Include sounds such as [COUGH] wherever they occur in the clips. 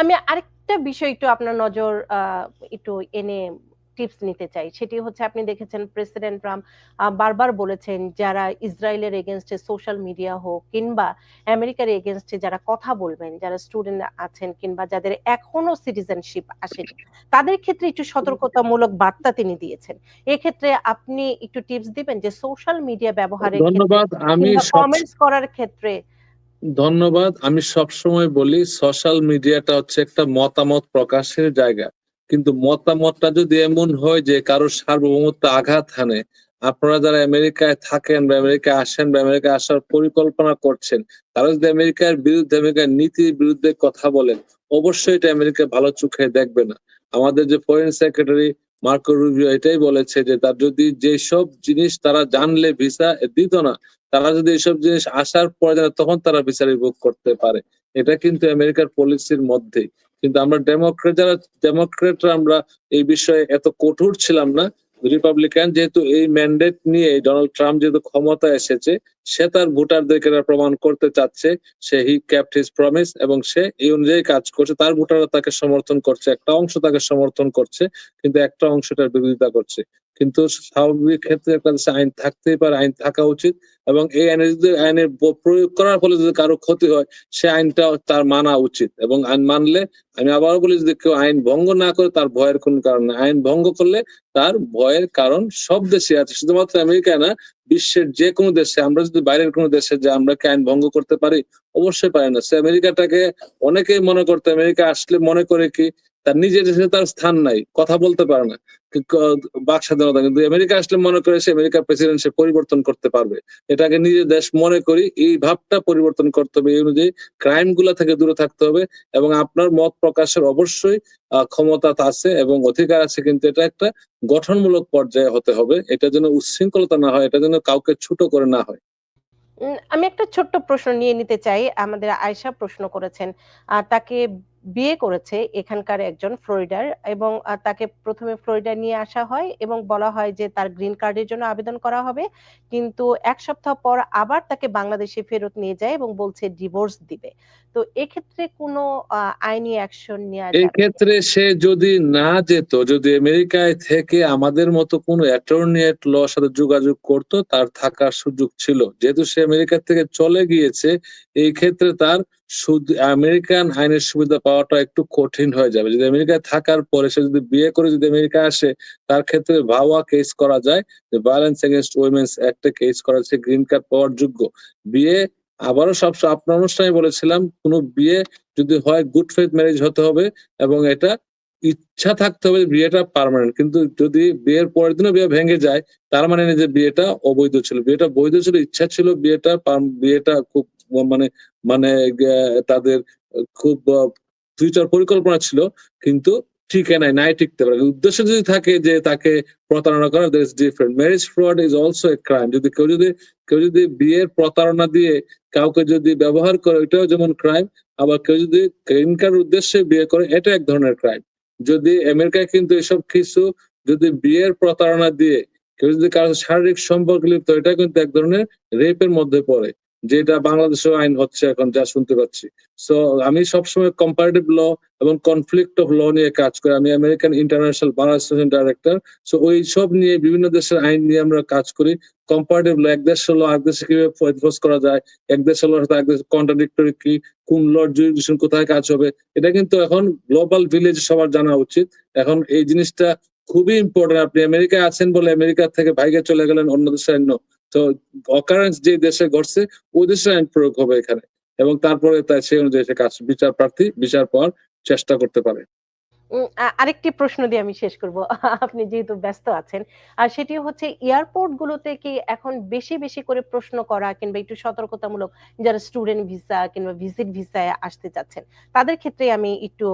আমি আরেকটা বিষয় একটু আপনার নজর একটু এনে টিপস নিতে চাই। সেটি হচ্ছে আপনি দেখেছেন প্রেসিডেন্ট ট্রাম্প বারবার বলেছেন যারা ইসরায়েলের এগেইনস্ট এ সোশ্যাল মিডিয়া হোক কিংবা আমেরিকার এগেইনস্ট এ যারা কথা বলবেন, যারা স্টুডেন্ট আছেন কিংবা যাদের এখনও সিটিজেনশিপ আসেনি, তাদের ক্ষেত্রে একটু সতর্কতামূলক বার্তা তিনি দিয়েছেন। এক্ষেত্রে আপনি একটু টিপস দিবেন যে সোশ্যাল মিডিয়া ব্যবহারের ক্ষেত্রে ধন্যবাদ। আমি কমেন্টস করার ক্ষেত্রে ধন্যবাদ। আমি সবসময় বলি সোশ্যাল মিডিয়াটা হচ্ছে একটা মতামত প্রকাশের জায়গা। কিন্তু মতামতটা যদি এমন হয় যে কারও সার্বভৌমত্ব আঘাত হানে, আপনারা যারা আমেরিকায় থাকেন বা আমেরিকায় আসেন বা আমেরিকায় আসার পরিকল্পনা করছেন, তারা যদি আমেরিকার বিরুদ্ধে, আমেরিকার নীতির বিরুদ্ধে কথা বলেন, অবশ্যই এটা আমেরিকা ভালো চোখে দেখবে না। আমাদের যে ফরেন সেক্রেটারি মার্কো রুবিও এটাই বলেছে যে তার যদি যেসব জিনিস তারা জানলে ভিসা দিত না, তারা যদি এসব জিনিস আসার পরে তখন তারা ভিসা ভোগ করতে পারে। এটা কিন্তু আমেরিকার পলিসির মধ্যেই। কিন্তু আমরা ডেমোক্রেট যারা ডেমোক্রেটরা আমরা এই বিষয়ে এত কঠোর ছিলাম না। রিপাবলিকান যেহেতু এই ম্যান্ডেট নিয়ে ডোনাল্ড ট্রাম্প যেহেতু ক্ষমতায় এসেছে, সে তার ভোটারদেরকে প্রমাণ করতে চাচ্ছে। সে হি ক্যাপ্ট হিজ প্রমিস এবং সে এই অনুযায়ী কাজ করছে। তার ভোটাররা তাকে সমর্থন করছে। একটা অংশ তাকে সমর্থন করছে। কিন্তু একটা অংশ এটার বিরোধিতা করছে। কিন্তু স্বাভাবিক ক্ষেত্রে একটা দেশে আইন থাকতেই পারে, আইন থাকা উচিত এবং এই আইনে যদি আইনের প্রয়োগ করার ফলে যদি কারও ক্ষতি হয়, সে আইনটা তার মানা উচিত এবং আইন মানলে আমি আবারও বলি যদি কেউ আইন ভঙ্গ না করে তার ভয়ের কোনো কারণ নাই। আইন ভঙ্গ করলে তার ভয়ের কারণ সব দেশে আছে। শুধুমাত্র আমেরিকায় না, বিশ্বের যেকোনো দেশে আমরা যদি বাইরের কোনো দেশে যাই আমরা কি আইন ভঙ্গ করতে পারি? অবশ্যই পারি না। সে আমেরিকাটাকে অনেকেই মনে করতে আমেরিকা আসলে মনে করে কি তার নিজের দেশে তার স্থান নাই। কথা বলতে পারে না। বাক স্বাধীনতা কিন্তু আমেরিকা আসলে মনে করে সে আমেরিকার প্রেসিডেন্ট সে পরিবর্তন করতে পারবে। এটাকে নিজের দেশ মনে করি এই ভাবটা পরিবর্তন করতে হবে। এই অনুযায়ী ক্রাইমগুলা থেকে দূরে থাকতে হবে এবং আপনার মত প্রকাশের অবশ্যই ক্ষমতা আছে এবং অধিকার আছে কিন্তু এটা একটা গঠনমূলক পর্যায়ে হতে হবে। এটা যেন উচ্ছৃঙ্খলতা না হয়, এটা যেন কাউকে ছোট করে না হয়। আমি একটা ছোট্ট প্রশ্ন নিয়ে নিতে চাই। আমাদের আয়েশা প্রশ্ন করেছেন। তাকে বিয়ে করেছে এখানকার একজন ফ্লোরিডার এবং তাকে ১ম এ ফ্লোরিডা নিয়ে আসা হয় এবং বলা হয় যে তার গ্রিন কার্ডের জন্য আবেদন করা হবে। কিন্তু এক সপ্তাহ পর আবার তাকে বাংলাদেশে ফেরত নিয়ে যায় এবং বলছে ডিভোর্স দিবে। তো এক্ষেত্রে কোনো আইনি অ্যাকশন যাবে কিনা? এক্ষেত্রে সে যদি না যেত, যদি আমেরিকায় থেকে আমাদের মতো কোনো অ্যাটর্নি এট ল সাথে যোগাযোগ করত, তার থাকার সুযোগ ছিল। যেহেতু সে আমেরিকা থেকে চলে গিয়েছে, এই ক্ষেত্রে তার সুদ আমেরিকান আইনের সুবিধা পাওয়াটা একটু কঠিন হয়ে যাবে। যদি আমেরিকায় থাকার পরে সে যদি বিয়ে করে যদি আমেরিকা আসে, তার ক্ষেত্রে ভাওয়া কেস করা যায়। যে ভায়োলেন্স এগেনস্ট উইমেন্স একটা কেস করা সে গ্রিন কার্ড পাওয়ার যোগ্য। বিয়ে আবারও সব আপনার অনুষ্ঠানে বলেছিলাম, কোনো বিয়ে যদি হয় গুড ফেথ ম্যারেজ হতে হবে এবং এটা ইচ্ছা থাকতে হবে বিয়েটা পার্মানেন্ট। কিন্তু যদি বিয়ের পরের দিনও বিয়ে ভেঙে যায়, তার মানে যে বিয়েটা অবৈধ ছিল। বিয়েটা বৈধ ছিল, ইচ্ছা ছিল বিয়েটা বিয়েটা খুব মানে মানে তাদের খুব ফিউচার পরিকল্পনা ছিল। কিন্তু টিকে নাই, নাই টিকতে পারে। উদ্দেশ্য যদি থাকে যে তাকে প্রতারণা করা that's different. Marriage fraud is also a crime. যদি কেউ যদি কেউ যদি বিয়ের প্রতারণা দিয়ে কাউকে যদি ব্যবহার করে ওইটাও যেমন ক্রাইম, আবার কেউ যদি গ্রিন কার্ড উদ্দেশ্যে বিয়ে করে এটা এক ধরনের ক্রাইম। যদি আমেরিকায় কিন্তু এসব কিছু যদি বিয়ের প্রতারণা দিয়ে কেউ যদি কারও শারীরিক সম্পর্ক লিপ্ত এটা কিন্তু এক ধরনের রেপের মধ্যে পড়ে। যেটা বাংলাদেশেও আইন হচ্ছে এখন যা শুনতে পাচ্ছি। সো আমি সবসময় কম্পারেটিভ ল এবং কনফ্লিক্ট অফ ল নিয়ে কাজ করি। আমি American international bar association director. So ওইসব নিয়ে বিভিন্ন দেশের আইন নিয়ে আমরা কাজ করি। কম্পারেটিভ ল এক দেশের ল আর দেশে কীভাবে এনফোর্স করা যায়, এক দেশের ল সাথে আরেক দেশের কন্ট্রাডিক্টরি কি, কোন লর জুরিসডিকশন কোথায় কাজ হবে। এটা কিন্তু এখন গ্লোবাল ভিলেজ সবার জানা উচিত। এখন এই জিনিসটা খুবই ইম্পর্টেন্ট আপনি আমেরিকায় আছেন বলে আমেরিকা থেকে ভাইগে চলে গেলেন অন্য দেশের। তো অকারেন্স যে দেশে ঘটছে ওই দেশে আইন প্রয়োগ হবে এখানে। এবং তারপরে তাই সেই অনুযায়ী সে কাজ, বিচার প্রার্থী, বিচার পাওয়ার চেষ্টা করতে পারে। আরেকটি প্রশ্ন দিয়ে আমি শেষ করব। [LAUGHS] আপনি যেহেতু ব্যস্ত আছেন। আর সেটি হচ্ছে এয়ারপোর্ট গুলোতে কি এখন বেশি, বেশি করে প্রশ্ন করা কিংবা একটু সতর্কতামূলক যারা স্টুডেন্ট ভিসা কিংবা ভিজিট ভিসায় আসতে চাচ্ছেন, তাদের ক্ষেত্রে আমি একটু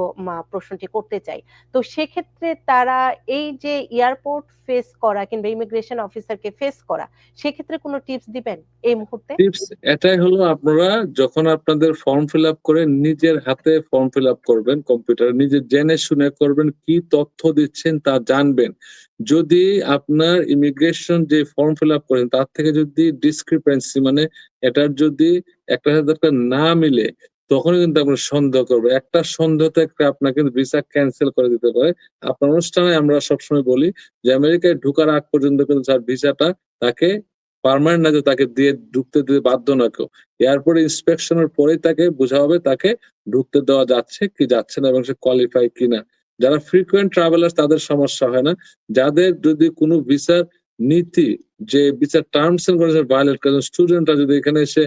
প্রশ্নটি করতে চাই। তো সেক্ষেত্রে তারা এই যে এয়ারপোর্ট ফেস করা কিংবা ইমিগ্রেশন অফিসারকে ফেস করা, সেক্ষেত্রে কোনো টিপস দিবেন এই মুহূর্তে? টিপস এটাই হলো আপনারা যখন আপনাদের ফর্ম ফিল আপ করে নিজের হাতে ফর্ম ফিল আপ করবেন কম্পিউটার নিজে জেনে শুনে করবেন, কি তথ্য দিচ্ছেন তা জানবেন। যদি আপনার ইমিগ্রেশন যে ফর্ম ফিল আপ করেন তার থেকে যদি ডিসক্রিপেন্সি মানে এটার যদি একটার সাথে একটা না মিলে, তখন কিন্তু আপনার সন্দেহ করবে একটা সন্দেহ থেকে আপনাকে ভিসা ক্যান্সেল করে দিতে পারে। আপনার অনুষ্ঠানে আমরা সবসময় বলি যে আমেরিকায় ঢোকার আগ পর্যন্ত কিন্তু তার ভিসাটা তাকে পার্মানেন্ট না যে তাকে দিয়ে ঢুকতে দিতে বাধ্য না কেউ। এয়ারপোর্ট ইন্সপেকশনের পরেই তাকে বোঝা হবে তাকে ঢুকতে দেওয়া যাচ্ছে কি যাচ্ছে না এবং সে কোয়ালিফাই কিনা। যারা ফ্রিকোয়েন্ট ট্রাভেলার তাদের সমস্যা হয় না। যাদের যদি কোনো ভিসার নীতি, যে ভিসার টার্মস এন্ড কন্ডিশন ভায়োলেট করে স্টুডেন্টরা যদি এখানে এসে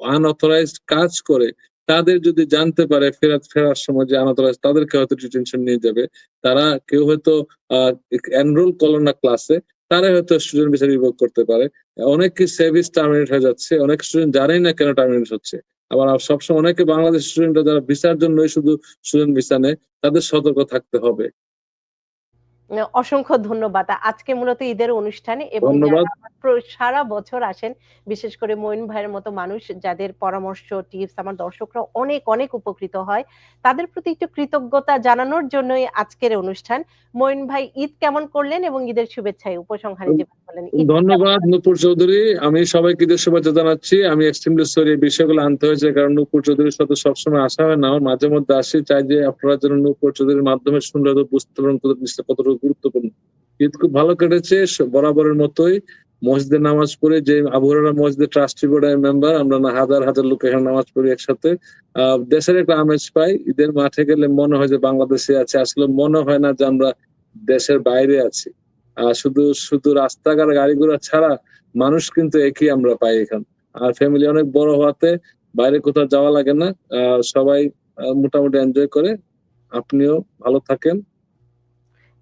আনঅথরাইজড কাজ করে, তাদের যদি জানতে পারে ফেরাত, ফেরার সময় যে আনঅথরাইজ তাদেরকে হয়তো ডিটেনশন নিয়ে যাবে। তারা কেউ হয়তো এনরোল করল না ক্লাসে তারা হয়তো স্টুডেন্ট ভিসা রিভোক করতে পারে। অনেক কি সার্ভিস টার্মিনেট হয়ে যাচ্ছে, অনেক স্টুডেন্ট জানেই না কেন টার্মিনেট হচ্ছে। আবার সবসময় অনেকে বাংলাদেশ স্টুডেন্টরা যারা ভিসার জন্যই শুধু স্টুডেন্ট ভিসা নেয়, তাদের সতর্ক থাকতে হবে। অসংখ্য ধন্যবাদ। আজকে মূলত ঈদের অনুষ্ঠানে এবং সারা বছর আসেন বিশেষ করে মইন ভাইয়ের মতো মানুষ যাদের পরামর্শ টিপস আমার দর্শকরা অনেক অনেক উপকৃত হয় তাদের প্রতি একটু কৃতজ্ঞতা জানানোর জন্যই আজকের অনুষ্ঠান। মইন ভাই ঈদ কেমন করলেন এবং ঈদের শুভেচ্ছায় উপসংহারে যে বলেন ধন্যবাদ নূপুর চৌধুরী। আমি সবাইকে ঈদের শুভেচ্ছা জানাচ্ছি। আমি এক্সট্রিমলি সরি এই বিষয়গুলো আনতে হয়েছে কারণ নূপুর চৌধুরীর সাথে সবসময় আসা হয় না। মাঝে মধ্যে আসি চাই যে আপনারা যেন নূপুর চৌধুরীর মাধ্যমে শুনলে বুঝতে পারেন কতটুকু গুরুত্বপূর্ণ। ঈদ খুব ভালো কেটেছে বরাবরের মতোই। মসজিদে নামাজ পড়ে যে আবহাওয়া মসজিদের ট্রাস্টি বোর্ডের মেম্বার আমরা না হাজার হাজার লোক এখানে নামাজ পড়ি একসাথে। আহ দেশের একটা আমেজ পাই, ঈদের মাঠে গেলে মনে হয় যে বাংলাদেশে আছে আসলে মনে হয় না যে আমরা দেশের বাইরে আছি। শুধু শুধু রাস্তাঘাট গাড়ি ঘোড়া ছাড়া মানুষ কিন্তু একই আমরা পাই এখানে। আর ফ্যামিলি অনেক বড় হওয়াতে বাইরে কোথাও যাওয়া লাগে না। সবাই মোটামুটি এনজয় করে। আপনিও ভালো থাকেন।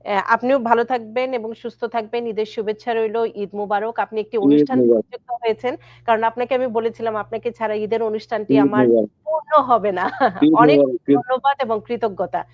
আপনিও ভালো থাকবেন এবং সুস্থ থাকবেন। ঈদের শুভেচ্ছা রইল ঈদ মুবারক। আপনি একটি অনুষ্ঠান। যুক্ত হয়েছেন। কারণ আপনাকে আমি বলেছিলাম আপনাকে ছাড়া ঈদের অনুষ্ঠানটি আমার। পূর্ণ হবে না। অনেক ধন্যবাদ এবং কৃতজ্ঞতা।